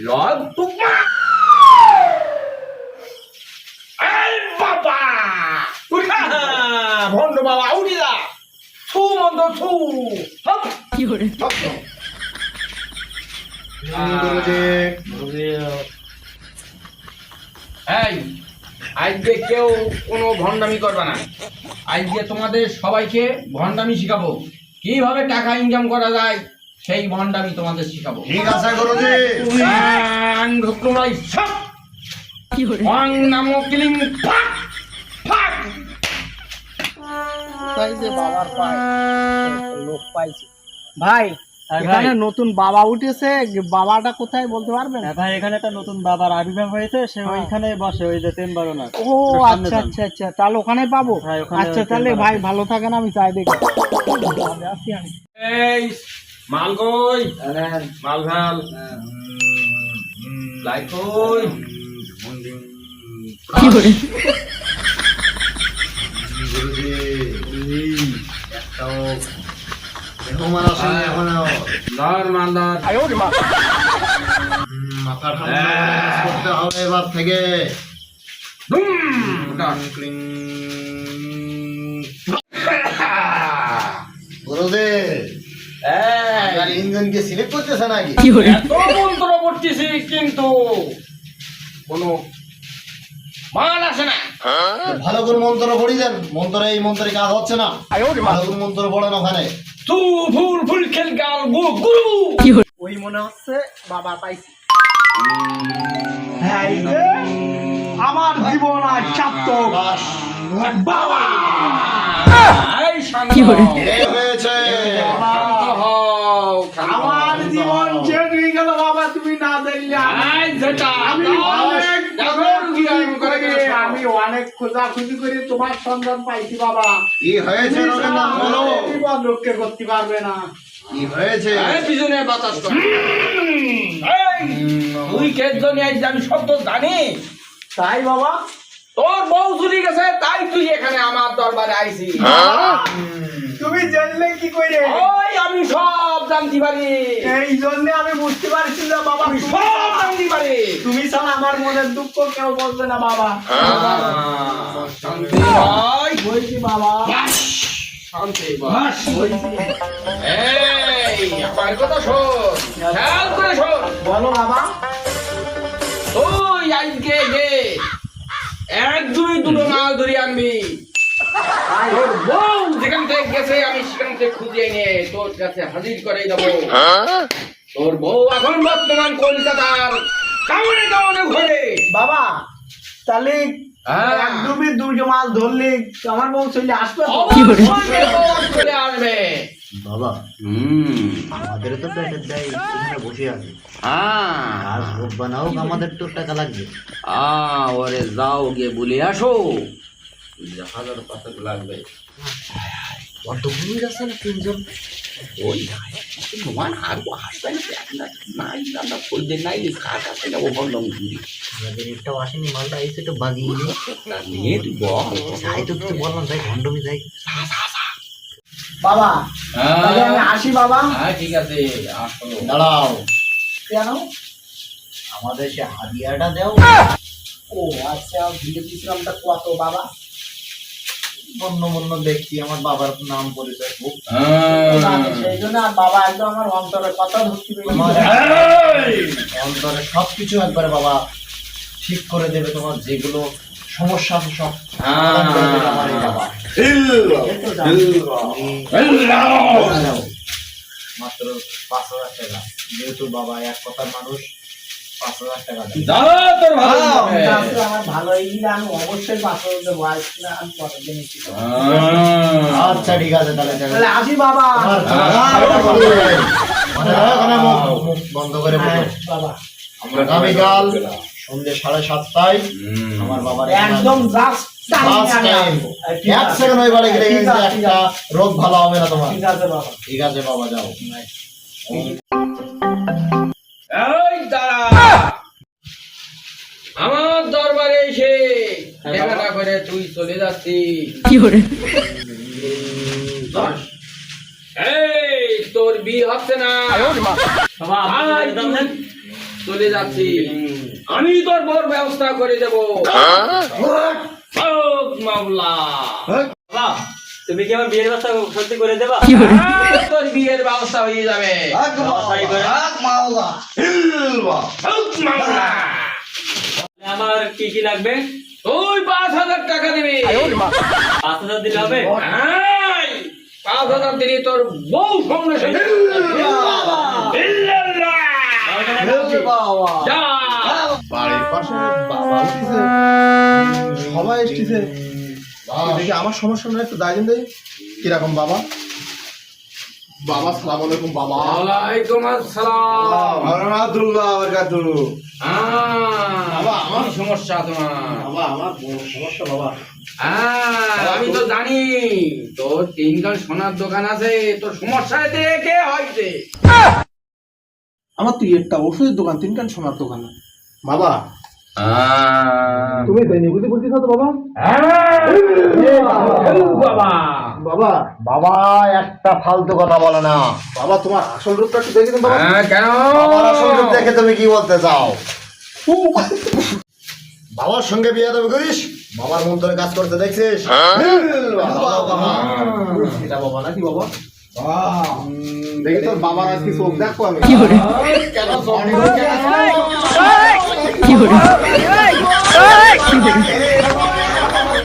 Log বাবা ভন্ড বাবা উঠি যা! ছু মন্দ ছু! হপ! হপ! এই আজকে কেউ কোনো ভণ্ডামি করবে না। আজকে তোমাদের সবাইকে ভণ্ডামি শিখাবো। কীভাবে টাকা ইনকাম করা যায় সেই ভণ্ডামি তোমাদের শিখাবো। ঠিক আছে গুরুজি। আং ঢুকলুমাই সব ওয়াং নামো কিলিং ফাক ফাক। তাই যে বাবার পায় লোক পাইছে। ভাই এখানে নতুন বাবা উঠেছে বাবাটা কোথায় বলতে পারবেন? ভাই এখানে একটা নতুন বাবার আবির্ভাব হয়েছে সে হ্যাঁ। ওইখানে বসে ওই যে তেন বারোনা ও আচ্ছা আচ্ছা আচ্ছা তাহলে ওখানে পাবো? হ্যাঁ, আচ্ছা তাহলে ভাই ভালো থাকেন আমি চাই দেখি। আসি আমি। এই মাল কই মাল ভালো লাইট কই গুরুজি একটাও মেহমান আসেনি এখনও ধর মাল ধর মাথা ঠান্ডা করতে হবে এবার থেকে। ক্লিং। গুরুজি আপনার এই ইঞ্জিন কি স্লিপ করতেছে নাকি এত মন্ত্র পড়তেছি কিন্তু কোনো মাল আসে না। ভালো করে মন্ত্র পড়ি দেন মন্ত্র এই মন্ত্রে কাজ হচ্ছে না। ভালো করে মন্ত্র পড়েন ওখানে। তু ফুল ফুল খেল গাল গু গুরু ওই মনে হচ্ছে বাবা পাইছি। আমার জীবন আর সার্থক। বাস। বাবা! এ হয়েছে শান্ত হও, শান্ত হও। আমার জীবন শেষ হয়ে গেল বাবা তুমি না দেখলে আমি- এই আমি অনেক দেখো কি আমি করে গেছি। আমি অনেক খোঁজাখুঁজি করে তোমার সন্ধান পাইছি বাবা। কি হয়েছে তুমি রবীন্দ্র ছাড়া বলো। আমাদের জীবন রক্ষা করতে পারবে না। কি হয়েছে? পিছনে বাতাস তুই কে জন্য আইছিস আমি সব তো জানি। তাই বাবা? তোর বউ চলে গেছে তাই তুই এখানে আমার দরবারে আইছিস। তুমি জানলে কি করে? ওই আমি সব জানতে পারি। এই জন্য আমি বুঝতে পারছি না বাবা। আমি তুমি সব জানতে পারি। তুমি ছাড়া আমার মনের দুঃখ কেউ বলবে না বাবা। শান্তি হয় বলছি বাবা। শান্তি বাস। এই আমার কথা শোন। খেয়াল করে শোন। বলো বাবা। আজকে গে। এক দুই দুটো মাল ধরে আনবি। বউ যেখান থেকে গেছে আমি সেখান থেকে খুঁজে এনে তোর কাছে হাজির করে দেবো। তোর বউ এখন বর্তমান কলকাতার কামনে কামনে ঘরে। বাবা তাহলে হ্যাঁ। এক ডুবি দুটো মাছ ধরলে আমার বউ চলে আসবে? তো? অবশ্যই বউ চলে আসবে। বাবা আমাদের তো পেটের দায় এখানে বসে আছে। হ্যাঁ। আর ভোট বানাও আমাদের তো টাকা লাগবে। আ ওরে যাও গিয়ে বলে আসো। হাজার পাঁচক লাগবে। বড্ড আছে না তিনজন? ওই ভগবান আর আসবে না নাই আমরা ফুলদের নাই কার কাছে যাব বললাম আমাদের একটাও আসেনি মালটা এসে তো বাগিয়ে নিয়ে নিয়ে তুই বল। যাই তো কিছু বললাম যাই ভণ্ডমি যাই। বাবা আমি আসি বাবা। হ্যাঁ ঠিক আছে দাঁড়াও। কেন? আমাদের সে হাদিয়াটা দাও। ও আচ্ছা ভিডিও বিশ্রামটা কত বাবা? বন্য ব্যক্তি আমার বাবার নাম পরিচয় খুব। সেই জন্য আর বাবা একদম আমার অন্তরের কথা ধরতে অন্তরে সবকিছু একবারে বাবা ঠিক করে দেবে তোমার যেগুলো সমস্যা আছে সব। দাও। মাত্র পাঁচ হাজার টাকা। যেহেতু বাবা এক কথার মানুষ আচ্ছা ঠিক আছে তাহলে আসি বাবা। বন্ধ করে হ্যাঁ। আগামীকাল সন্ধ্যে সাড়ে সাতটায় আমার বাবার একদম জাস্ট এক সেকেন্ড ওই বাড়ি গেলে একটা রোগ ভালো হবে না তোমার। ঠিক আছে বাবা। ঠিক আছে বাবা যাও এই দাঁড়া আমার দরবারে এসে দেখা করে তুই চলে যাচ্ছিস এই তোর বিয়ে হচ্ছে না। চলে যাচ্ছি। আমি তোর বড় ব্যবস্থা করে দেব। হোক মাওলা বাবা তুমি কি আমার বিয়ের ব্যবস্থা সত্যি করে দেবা? হ্যাঁ, তোর বিয়ের ব্যবস্থা হয়ে যাবে। তাড়াতাড়ি করে। হোক মাওলা আমার কি কি লাগবে? তুই পাঁচ হাজার টাকা দিবি। পাঁচ হাজার দিলে হবে? পাঁচ হাজার দিলি তোর বউ সঙ্গে। সঙ্গে বাড়ির পাশে বাবা উঠেছে সবাই এসেছে। দেখি আমার সমস্যা নয় একটু দায় দিন দেই। কীরকম বাবা? বাবা সালাম আলাইকুম বাবা। ওয়ালাইকুম আসসালাম। আব্দুল্লাহ বরকাতু আহ, বাবা, আমার- সমস্যা তোমার। বাবা আমার সমস্যা বাবা। হ্যাঁ, আমি তো জানি তোর সোনার দোকান আছে তোর সমস্যা দেখে হয়েছে? আমার তো একটা ওষুধের দোকান তিনখান সোনার দোকান। বাবা। আহ, তুমি দেয়নি বুঝতে বলছিস তো বাবা? বাবা। বাবা। বাবা। একটা ফালতু কথা বলে না। বাবা তোমার আসল রূপটা একটু দেখে দিন বাবা। হ্যাঁ, কেন? আসল রূপ দেখে তুমি কি বলতে চাও? বাবার সঙ্গে বিয়ে দেবে করিস? বাবার মন ধরে কাজ করতে দেখছিস? এটা বাবা নাকি বাবা? দেখি তোর বাবার আজকে চোখ দেখো আমি। কেন কি